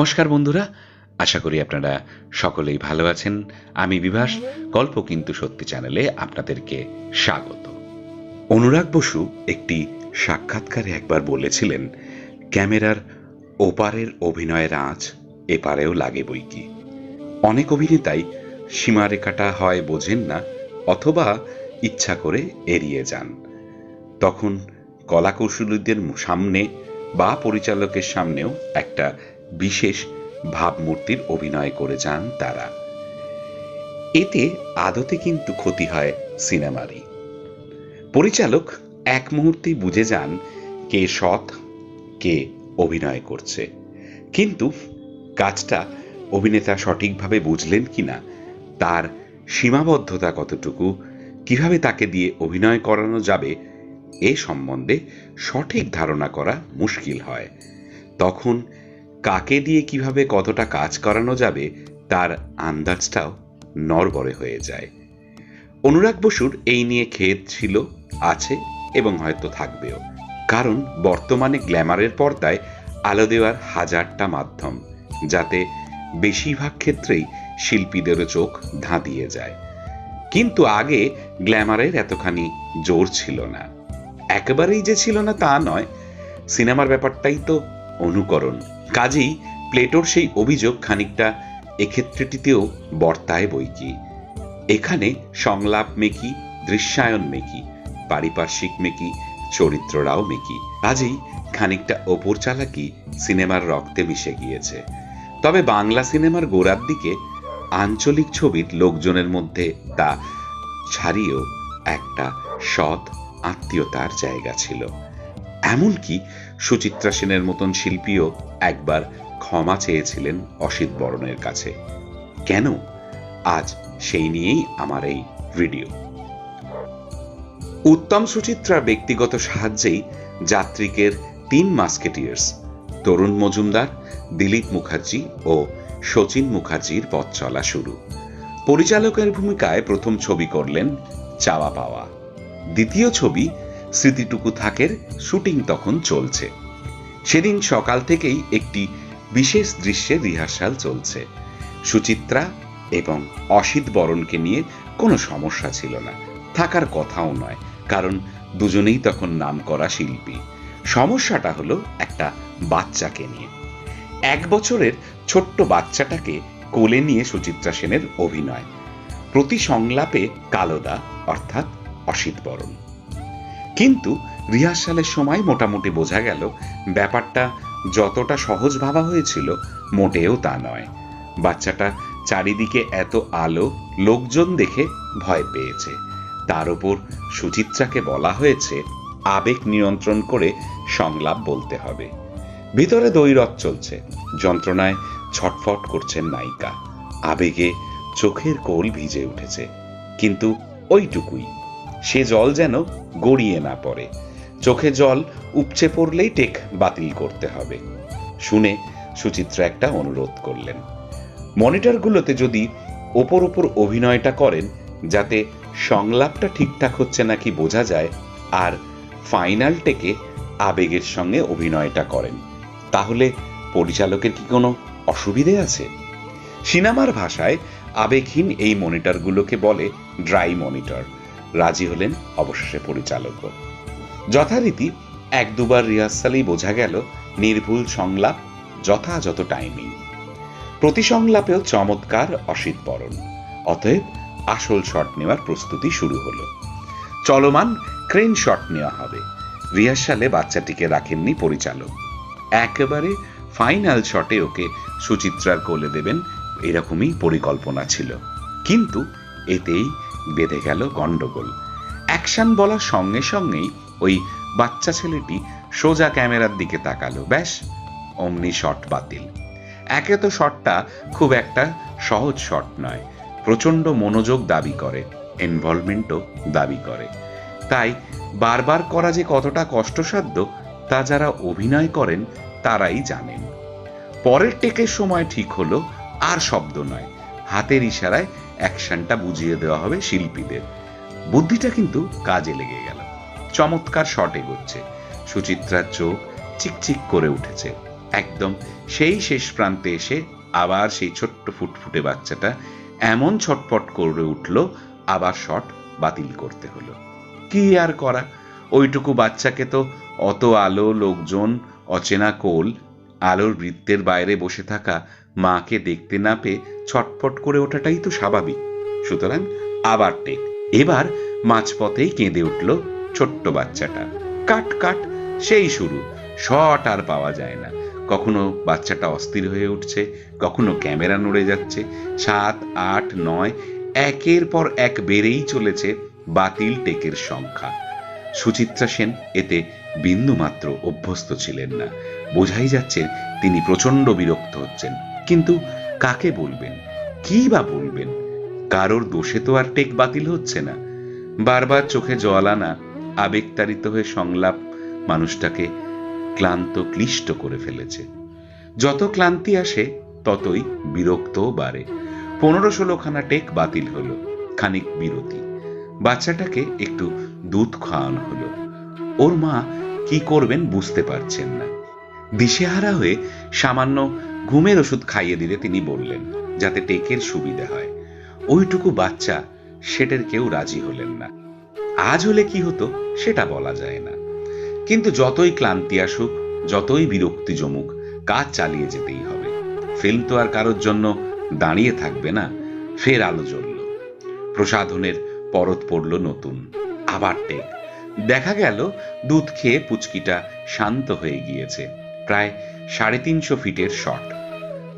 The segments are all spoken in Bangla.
নমস্কার বন্ধুরা, আশা করি আপনারা সকলেই ভালো আছেন। আমি বিভাস, গল্প কিন্তু সত্যি চ্যানেলে আপনাদেরকে স্বাগত। অনুরাগ বসু একটি সাক্ষাৎকারে একবার বলেছিলেন, ক্যামেরার ওপারের অভিনয়ের আঁচ এপারেও লাগে বই কি। অনেক অভিনেতাই সীমারেখাটা হয় বোঝেন না অথবা ইচ্ছা করে এড়িয়ে যান। তখন কলাকৌশলীদের সামনে বা পরিচালকের সামনেও একটা বিশেষ ভাবমূর্তির অভিনয় করে যান তারা। এতে আদতে কিন্তু ক্ষতি হয় সিনেমারই। পরিচালক এক মুহূর্তেই বুঝে যান কে সৎ, কে অভিনয় করছে। কিন্তু কাজটা অভিনেতা সঠিকভাবে বুঝলেন কিনা, তার সীমাবদ্ধতা কতটুকু, কীভাবে তাকে দিয়ে অভিনয় করানো যাবে, এ সম্বন্ধে সঠিক ধারণা করা মুশকিল হয়। তখন কাকে দিয়ে কীভাবে কতটা কাজ করানো যাবে, তার আন্দাজটাও নরবরে হয়ে যায়। অনুরাগ বসুর এই নিয়ে খেদ ছিল, আছে এবং হয়তো থাকবেও। কারণ বর্তমানে গ্ল্যামারের পর্দায় আলো দেওয়ার হাজারটা মাধ্যম, যাতে বেশিরভাগ ক্ষেত্রেই শিল্পীদেরও চোখ ধাঁধিয়ে যায়। কিন্তু আগে গ্ল্যামারের এতখানি জোর ছিল না। একেবারেই যে ছিল না তা নয়, সিনেমার ব্যাপারটাই তো অনুকরণ। কাজেই প্লেটোর সেই অভিযোগ খানিকটা এক্ষেত্রেটিতেও বর্তায় বই কি এখানে সংলাপ মেকি, দৃশ্যায়ন মেকি, পারিপার্শ্বিক মেকি, চরিত্ররাও মেকি। কাজেই খানিকটা ওপর চালাকি সিনেমার রক্তে মিশে গিয়েছে। তবে বাংলা সিনেমার গোড়ার দিকে আঞ্চলিক ছবির লোকজনের মধ্যে তা ছাড়িয়েও একটা সৎ আত্মীয়তার জায়গা ছিল। এমনকি সুচিত্রা সেনের মতন শিল্পীও একবার ক্ষমা চেয়েছিলেন অসিত বরণের কাছে। কেন? আজ সেই নিয়েই আমার এই ভিডিও। উত্তম সুচিত্রার ব্যক্তিগত সাহায্যেই যাত্রিকের তিন মাস্কেটিয়ার্স, তরুণ মজুমদার, দিলীপ মুখার্জি ও শচীন মুখার্জির পথ চলা শুরু। পরিচালকের ভূমিকায় প্রথম ছবি করলেন চাওয়া পাওয়া। দ্বিতীয় ছবি স্মৃতিটুকু থাকের শুটিং তখন চলছে। সেদিন সকাল থেকেই একটি বিশেষ দৃশ্যের রিহার্সাল চলছে। সুচিত্রা এবং অসিত বরণকে নিয়ে কোনো সমস্যা ছিল না। থাকার কথাও নয়, কারণ দুজনেই তখন নাম করা শিল্পী। সমস্যাটা হলো একটা বাচ্চাকে নিয়ে। এক বছরের ছোট্ট বাচ্চাটাকে কোলে নিয়ে সুচিত্রা সেনের অভিনয়। প্রতি সংলাপে কালোদা, অর্থাৎ অসিত বরণ। কিন্তু রিহার্সালের সময় মোটামুটি বোঝা গেল, ব্যাপারটা যতটা সহজ ভাবা হয়েছিল মোটেও তা নয়। বাচ্চাটা চারিদিকে এত আলো, লোকজন দেখে ভয় পেয়েছে। তার উপর সুচিত্রাকে বলা হয়েছে, আবেগ নিয়ন্ত্রণ করে সংলাপ বলতে হবে। ভিতরে দৈরথ চলছে, যন্ত্রণায় ছটফট করছেন নায়িকা। আবেগে চোখের কোল ভিজে উঠেছে, কিন্তু ওইটুকুই। সে জল যেন গড়িয়ে না পড়ে। চোখে জল উপচে পড়লেই টেক বাতিল করতে হবে। শুনে সুচিত্রা একটা অনুরোধ করলেন। মনিটরগুলোতে যদি ওপর ওপর অভিনয়টা করেন, যাতে সংলাপটা ঠিকঠাক হচ্ছে নাকি বোঝা যায়, আর ফাইনাল টেকে আবেগের সঙ্গে অভিনয়টা করেন, তাহলে পরিচালকের কি কোনো অসুবিধে আছে? সিনেমার ভাষায় আবেগহীন এই মনিটরগুলোকে বলে ড্রাই মনিটর। রাজি হলেন অবশেষে পরিচালকও যথারীতি এক দুবার রিহার্সালেই বোঝা গেল নির্ভুল সংলাপ যথাযথ টাইমিং প্রতি সংলাপেও চমৎকার অসিত বরণ অতএব আসল শট নেওয়ার প্রস্তুতি শুরু হলো। চলমান ক্রেন শট নেওয়া হবে। রিহার্সালে বাচ্চাটিকে রাখেননি পরিচালক। একেবারে ফাইনাল শটে ওকে সুচিত্রার কোলে দেবেন এরকমই পরিকল্পনা ছিল। কিন্তু এতেই বেঁধে গেল গন্ডগোল। অ্যাকশন বলার সঙ্গে সঙ্গেই ওই বাচ্চা ছেলেটি সোজা ক্যামেরার দিকে তাকালো। ব্যাস, অমনি শট বাতিল। একে তো শটটা খুব একটা সহজ শট নয়, প্রচণ্ড মনোযোগ দাবি করে ইনভলভমেন্টও দাবি করে। তাই বারবার করা যে কতটা কষ্টসাধ্য, তা যারা অভিনয় করেন, তারাই জানেন। পরের টেকের সময় ঠিক হলো, আর শব্দ নয়। হাতের ইশারায় অ্যাকশনটা বুঝিয়ে দেওয়া হবে শিল্পীদের। বুদ্ধিটা কিন্তু কাজে লেগে গেল। চমৎকার শট এগোচ্ছে। সুচিত্রার চোখ চিকচিক করে উঠেছে। একদম সেই শেষ প্রান্তে এসে আবার সেই ছোট্ট ফুটফুটে বাচ্চাটা এমন ছটপট করে উঠল, আবার শট বাতিল করতে হলো। কি আর করা? ওইটুকু বাচ্চাকে তো অত আলো, লোকজন, অচেনা কোল, আলোর বৃত্তের বাইরে বসে থাকা মাকে দেখতে না পেয়ে ছটফট করে ওঠাটাই তো স্বাভাবিক। সুতরাং আবার টেক। এবার মাঝপথেই কেঁদে উঠল ছোট্ট বাচ্চাটা। কাট কাট, সেই শুরু। শট আর পাওয়া যায় না। কখনো বাচ্চাটা অস্থির হয়ে উঠছে, কখনো ক্যামেরা নড়ে যাচ্ছে। সাত, আট, নয়, একের পর এক বেড়েই চলেছে বাতিল টেকের সংখ্যা। সুচিত্রা সেন এতে বিন্দুমাত্র অভ্যস্ত ছিলেন না। বোঝাই যাচ্ছে তিনি প্রচণ্ড বিরক্ত হচ্ছেন। কিন্তু কাকে বলবেন? কি বা বলবেন? কারোর দোষে তো আর টেক বাতিল হচ্ছে না। বারবার চোখে জল আনা, আবেগতাড়িত হয়ে সংলাপ মানুষটাকে ক্লান্ত, ক্লিষ্ট করে ফেলেছে। যত ক্লান্তি আসে, ততই বিরক্তও বাড়ে। পনেরো ষোলোখানা টেক বাতিল হলো, খানিক বিরতি। বাচ্চাটাকে একটু দুধ খাওয়ানো হলো। ওর মা কি করবেন বুঝতে পারছেন না। দিশেহারা হয়ে সামান্য ঘুমের ওষুধ খাইয়ে দিলে তিনি বললেন, যাতে টেকের সুবিধা হয়। ওইটুকু বাচ্চা, সেটের কেউ রাজি হলেন না। আজ হলে কি হতো, সেটা বলা যায় না। কিন্তু যতই ক্লান্তি আসুক, যতই বিরক্তি জমুক, কাজ চালিয়ে যেতেই হবে। ফিল্ম তো আর কারোর জন্য দাঁড়িয়ে থাকবে না, ফের আলো জ্বলল। প্রসাধনের পরত পড়ল নতুন, আবার টেক। দেখা গেল, দুধ খেয়ে পুচকিটা শান্ত হয়ে গিয়েছে, প্রায় সাড়ে তিনশো ফিটের শট।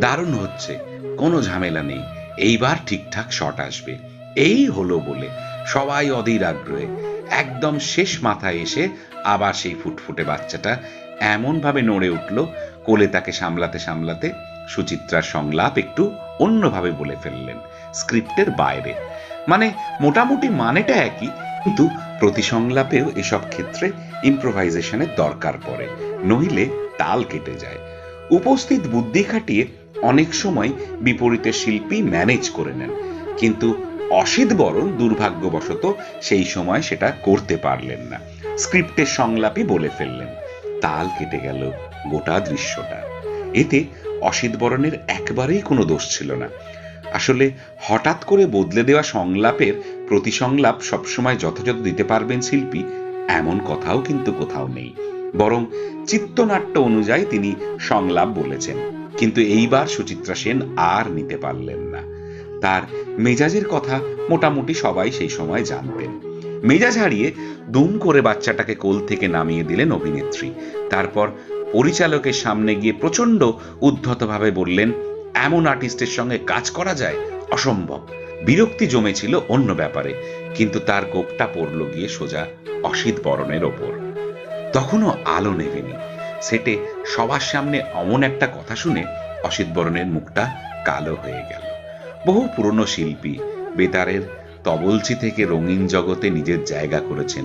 দারুণ হচ্ছে, কোনো ঝামেলা নেই। এইবার ঠিকঠাক শট আসবে। এই হলো বলে সবাই অধীর আগ্রহে একদম শেষ মাথায় এসে আবার সেই ফুটফুটে বাচ্চাটা এমনভাবে নড়ে উঠল, কোলে তাকে সামলাতে সামলাতে সুচিত্রার সংলাপ একটু অন্যভাবে বলে ফেললেন স্ক্রিপ্টের বাইরে। মানে মোটামুটি মানেটা একই, কিন্তু প্রতি সংলাপেও এসব ক্ষেত্রে ইম্প্রোভাইজেশনের দরকার পড়ে, নইলে তাল কেটে যায়। উপস্থিত বুদ্ধি খাটিয়ে অনেক সময় বিপরীতে শিল্পী ম্যানেজ করে নেন। কিন্তু অসিত বরণ দুর্ভাগ্যবশত সেই সময় সেটা করতে পারলেন না। স্ক্রিপ্টের সংলাপই বলে ফেললেন, তাল কেটে গেল গোটা দৃশ্যটা। এতে অসিত বরণের একবারেই কোনো দোষ ছিল না। আসলে হঠাৎ করে বদলে দেওয়া সংলাপের প্রতি সংলাপ সবসময় যথাযথ দিতে পারবেন শিল্পী, এমন কথাও কিন্তু কোথাও নেই। বরং চিত্তনাট্য অনুযায়ী তিনি সংলাপ বলেছেন। কিন্তু এইবার সুচিত্রা সেন আর নিতে পারলেন না। তার মেজাজের কথা মোটামুটি সবাই সেই সময় জানতেন। মেজাজ হারিয়ে দুম করে বাচ্চাটাকে কোল থেকে নামিয়ে দিলেন অভিনেত্রী। তারপর পরিচালকের সামনে গিয়ে প্রচণ্ড উদ্ধতভাবে বললেন, এমন আর্টিস্টের সঙ্গে কাজ করা যায়? অসম্ভব। বিরক্তি জমেছিল অন্য ব্যাপারে, কিন্তু তার গোপটা পড়ল গিয়ে সোজা অসিত বরণের ওপর। তখনও আলো নেভেনি। সেটে সবার সামনে অমন একটা কথা শুনে অসিত বরণের মুখটা কালো হয়ে গেল। বহু পুরনো শিল্পী, বেতারের তবলচি থেকে রঙিন জগতে নিজের জায়গা করেছেন,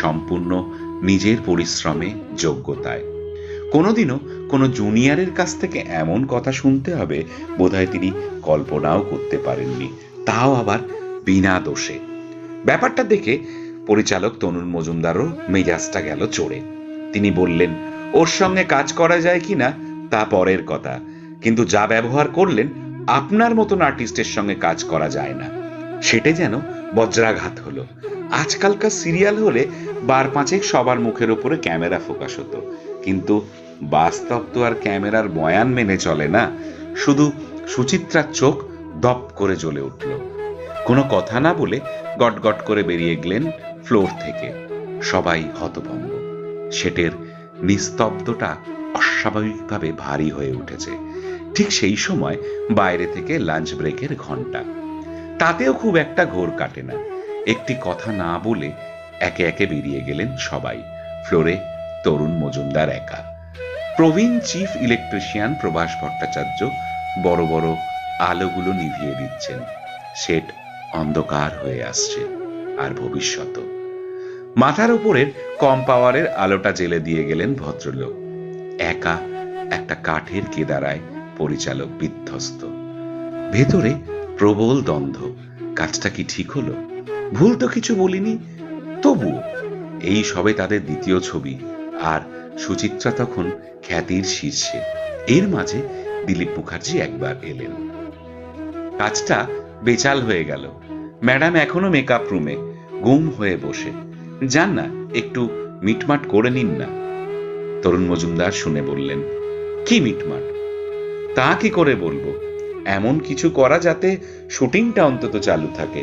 সম্পূর্ণ নিজের পরিশ্রমে, যোগ্যতায়। কোনোদিনও কোনো জুনিয়রের কাছ থেকে এমন কথা শুনতে হবে বোধহয় তিনি কল্পনাও করতে পারেননি। তাও আবার বিনা দোষে। ব্যাপারটা দেখে পরিচালক তনুর মজুমদারও মেজাজটা গেল চড়ে। তিনি বললেন ওর সঙ্গে কাজ করা যায় কিনা তা পরের কথা। কিন্তু যা ব্যবহার করলেন, আপনার মতন আর্টিস্টের সঙ্গে কাজ করা যায় না। সেটে যেন বজ্রাঘাত হলো। আজকালকার সিরিয়াল হলে বার পাঁচেক সবার মুখের উপরে ক্যামেরা ফোকাস হতো। কিন্তু বাস্তব তো আর ক্যামেরার বয়ান মেনে চলে না। শুধু সুচিত্রার চোখ দপ করে জ্বলে উঠল। কোনো কথা না বলে গট গট করে বেরিয়ে গেলেন ফ্লোর থেকে। সবাই হতভম্ব। সেটের নিস্তব্ধটা অস্বাভাবিকভাবে ভারী হয়ে উঠেছে। ঠিক সেই সময় বাইরে থেকে লাঞ্চ ব্রেকের ঘণ্টা তাতেও খুব একটা ঘোর কাটে না। একটি কথা না বলে একে একে বেরিয়ে গেলেন সবাই। ফ্লোরে তরুণ মজুমদার একা। প্রবীণ চিফ ইলেকট্রিশিয়ান প্রভাস ভট্টাচার্য বড় বড় আলোগুলো নিভিয়ে দিচ্ছেন। সেট অন্ধকার হয়ে আসছে। আর ভবিষ্যৎ মাথার উপরের কম পাওয়ারের আলোটা জেলে দিয়ে গেলেন ভদ্রলোক। একা একটা কাঠের কেদারায় পরিচালক বিধ্বস্ত। ভেতরে প্রবল দ্বন্দ্ব। কাজটা কি ঠিক হলো? ভুল তো কিছু বলিনি। তবুও এই সবে তাদের দ্বিতীয় ছবি, আর সুচিত্রা তখন খ্যাতির শীর্ষে। এর মাঝে দিলীপ মুখার্জি একবার এলেন। কাজটা বেচাল হয়ে গেল। ম্যাডাম এখনও মেকআপ রুমে গুম হয়ে বসে। যান না, একটু মিটমাট করে নিন না। তরুণ মজুমদার শুনে বললেন, কি মিটমাট? তা কি করে বলব? এমন কিছু করা যাতে শুটিংটা অন্তত চালু থাকে।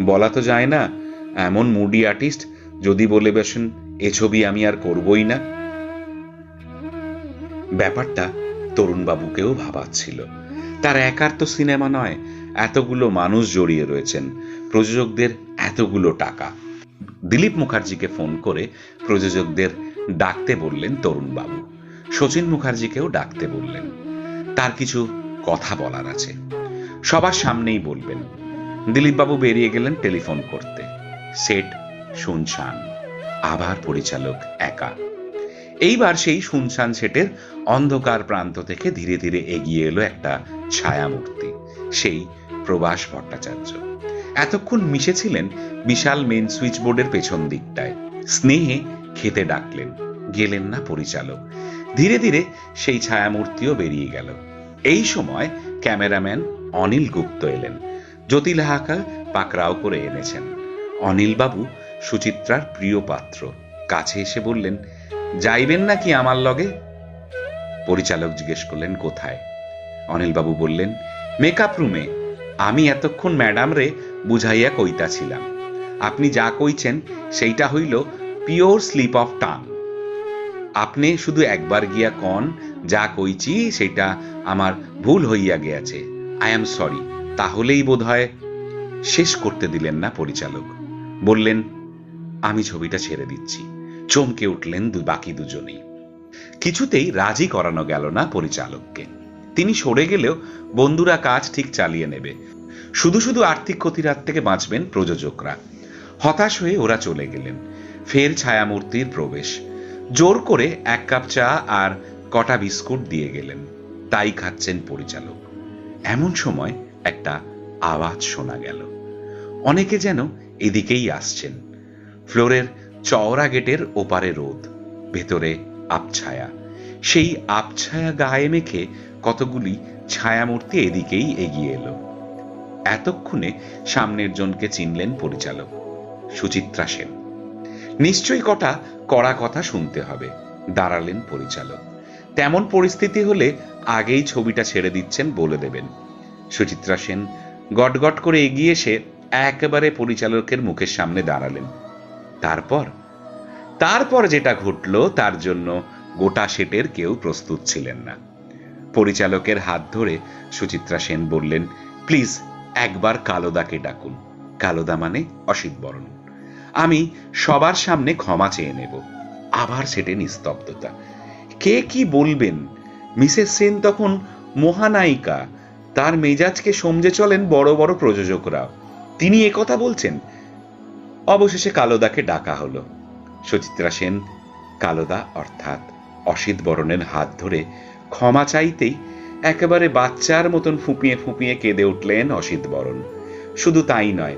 বলা তো যায় না, এমন মুডি আর্টিস্ট যদি বলে বসেন, এ ছবি আমি আর করবই না। ব্যাপারটা তরুণবাবুকেও ভাবাচ্ছিল। তার একার তো সিনেমা নয়, এতগুলো মানুষ জড়িয়ে রয়েছেন, প্রযোজকদের এতগুলো টাকা। দিলীপ মুখার্জিকে ফোন করে প্রযোজকদের ডাকতে বললেন তরুণবাবু। শচীন মুখার্জিকেও ডাকতে বললেন। তার কিছু কথা বলার আছে। সবার সামনেই বলবেন, দিলীপবাবু বেরিয়ে গেলেন টেলিফোন করতে। সেট শুনশান আবার পরিচালক একা। এইবার সেই শুনশান সেটের অন্ধকার প্রান্ত থেকে ধীরে ধীরে এগিয়ে এলো একটা ছায়ামূর্তি, সেই প্রবাস ভট্টাচার্য। এতক্ষণ মিশেছিলেন বিশাল মেন সুইচ বোর্ডের পেছন দিকটায়। স্নেহে খেতে ডাকলেন, গেলেন না পরিচালক। ধীরে ধীরে সেই ছায়ামূর্তিও বেরিয়ে গেল। এই সময় ক্যামেরাম্যান অনিল গুপ্ত এলেন। জ্যোতি লাহাকা পাকরাও করে এনেছেন। অনিল বাবু সুচিত্রার প্রিয় পাত্র, কাছে এসে বললেন, যাইবেন নাকি আমার লগে? পরিচালক জিজ্ঞেস করলেন, কোথায়? অনিলবাবু বললেন, মেকআপ রুমে। আমি এতক্ষণ ম্যাডাম রে বুঝাইয়া কইতাছিলাম। আপনি যা কইছেন সেইটা হইল পিওর স্লিপ অফ টাং। আপনি শুধু একবার গিয়া কন, যা কইছি সেটা আমার ভুল হইয়া গিয়াছে। আই এম সরি তাহলেই বোধ হয় শেষ করতে দিলেন না পরিচালক। বললেন, আমি ছবিটা ছেড়ে দিচ্ছি। চমকে উঠলেন বাকি দুজনেই। কিছুতেই রাজি করানো গেল না পরিচালককে। তিনি সরে গেলেও বন্ধুরা কাজ ঠিক চালিয়ে নেবে। শুধু শুধু আর্থিক ক্ষতির হাত থেকে বাঁচবেন প্রযোজকরা। হতাশ হয়ে ওরা চলে গেলেন, ফের ছায়ামূর্তির প্রবেশ। জোর করে এক কাপ চা আর কটা বিস্কুট দিয়ে গেলেন, তাই খাচ্ছেন পরিচালক। এমন সময় একটা আওয়াজ শোনা গেল। অনেকে যেন এদিকেই আসছেন। ফ্লোরের চওড়া গেটের ওপারে রোদ, ভেতরে আবছায়া সেই আবছায়া গায়ে মেখে কতগুলি ছায়ামূর্তি এদিকেই এগিয়ে এলো। এতক্ষণে সামনের জনকে চিনলেন পরিচালক, সুচিত্রা সেন। নিশ্চয়ই কটা কড়া কথা শুনতে হবে, দাঁড়ালেন পরিচালক। তেমন পরিস্থিতি হলে আগেই ছবিটা ছেড়ে দিচ্ছেন বলে দেবেন। সুচিত্রা সেন গটগট করে এগিয়ে এসে একেবারে পরিচালকের মুখের সামনে দাঁড়ালেন। তারপর? তারপর যেটা ঘটল তার জন্য গোটা সেটের কেউ প্রস্তুত ছিলেন না। পরিচালকের হাত ধরে সুচিত্রা সেন বললেন, প্লিজ একবার কালোদাকে ডাকুন। কালোদা মানে অসিত বরণ। আমি সবার সামনে ক্ষমা চেয়ে নেব। আবার সেটে নিস্তব্ধতা। কে কি বলবেন? মিসেস সেন তখন মহানায়িকা। তার মেজাজকে সমঝে চলেন বড় বড় প্রযোজকরা। তিনি কথা বলছেন। অবশেষে কালোদাকে ডাকা হলো। সচিত্রা সেন, কালোদা অর্থাৎ অসিত বরণের হাত ধরে ক্ষমা চাইতেই একেবারে বাচ্চার মতন ফুপিয়ে ফুপিয়ে কেঁদে উঠলেন অসিত বরণ। শুধু তাই নয়,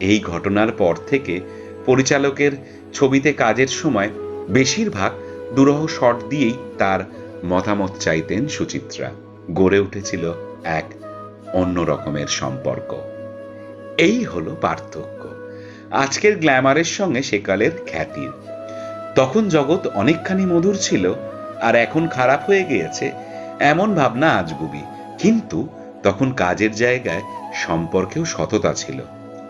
এই ঘটনার পর থেকে পরিচালকের ছবিতে কাজের সময় বেশিরভাগ দুরহ শট দিয়েই তার মতামত চাইতেন সুচিত্রা। গড়ে উঠেছিল এক অন্য রকমের সম্পর্ক। এই হলো পার্থক্য। আজকের গ্ল্যামারের সঙ্গে সেকালের খ্যাতির তখন জগৎ অনেকখানি মধুর ছিল আর এখন খারাপ হয়ে গিয়েছে এমন ভাবনা আজগুবি কিন্তু তখন কাজের জায়গায় সম্পর্কেও সততা ছিল,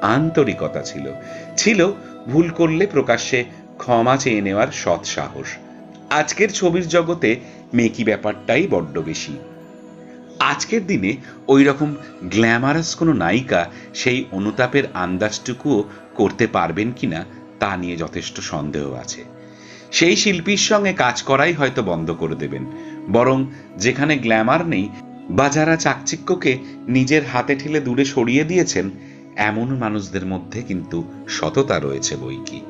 আন্তরিকতা ছিল। ছিল ভুল করলে প্রকাশ্যে ক্ষমা চেয়ে নেওয়ার সৎ সাহস। আজকের ছবির জগতে মেকি ব্যাপারটাই বড্ড বেশি। আজকের দিনে ওই রকম গ্ল্যামারাস কোনো নায়িকা সেই অনুতাপের আন্দাজটুকুও করতে পারবেন কিনা তা নিয়ে যথেষ্ট সন্দেহ আছে। সেই শিল্পীর সঙ্গে কাজ করাই হয়তো বন্ধ করে দেবেন। বরং যেখানে গ্ল্যামার নেই বা যারা চাকচিক্যকে নিজের হাতে ঠেলে দূরে সরিয়ে দিয়েছেন, এমন মানুষদের মধ্যে কিন্তু সততা রয়েছে বই কি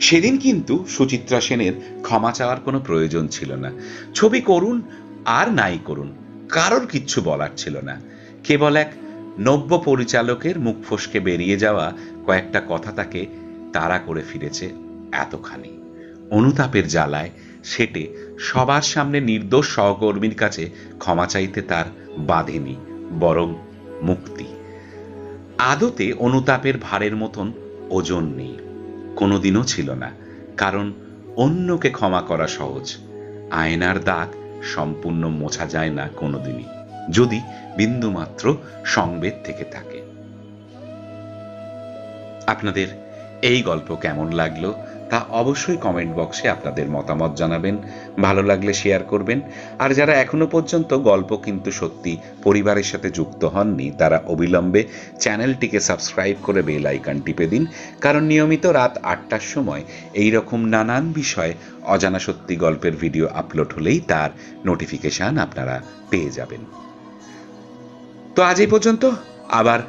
সেদিন কিন্তু সুচিত্রা সেনের ক্ষমা চাওয়ার কোনো প্রয়োজন ছিল না। ছবি করুন আর নাই করুন, কারোর কিচ্ছু বলার ছিল না। কেবল এক নব্য পরিচালকের মুখ ফসকে বেরিয়ে যাওয়া কয়েকটা কথা তাকে তাড়া করে ফিরেছে এতখানি। অনুতাপের জ্বালায় সেটে সবার সামনে নির্দোষ সহকর্মীর কাছে ক্ষমা চাইতে তার বাধেনি, বরং মুক্তি। আদতে অনুতাপের ভারের মতন ওজন নেই, কোনোদিনও ছিল না, কারণ অন্যকে ক্ষমা করা সহজ, আয়নার দাগ সম্পূর্ণ মোছা যায় না কোনোদিনই, যদি বিন্দুমাত্র সংবেদ থেকে থাকে। আপনাদের এই গল্প কেমন লাগল? তা অবশ্যই কমেন্ট বক্সে আপনাদের মতামত জানাবেন, ভালো লাগলে শেয়ার করবেন। আর যারা এখনও পর্যন্ত গল্প কিন্তু সত্যি পরিবারের সাথে যুক্ত হননি, তারা অবিলম্বে চ্যানেলটিকে সাবস্ক্রাইব করে বেল আইকন টিপে দিন, কারণ নিয়মিত রাত আটটার সময় এই রকম নানান বিষয়ে অজানা সত্যি গল্পের ভিডিও আপলোড হলেই তার নোটিফিকেশন আপনারা পেয়ে যাবেন। তো আজ এই পর্যন্ত, আবার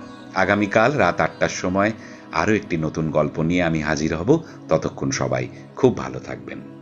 আগামীকাল রাত আটটার সময় আরও একটি নতুন গল্প নিয়ে আমি হাজির হব। ততক্ষণ সবাই খুব ভালো থাকবেন।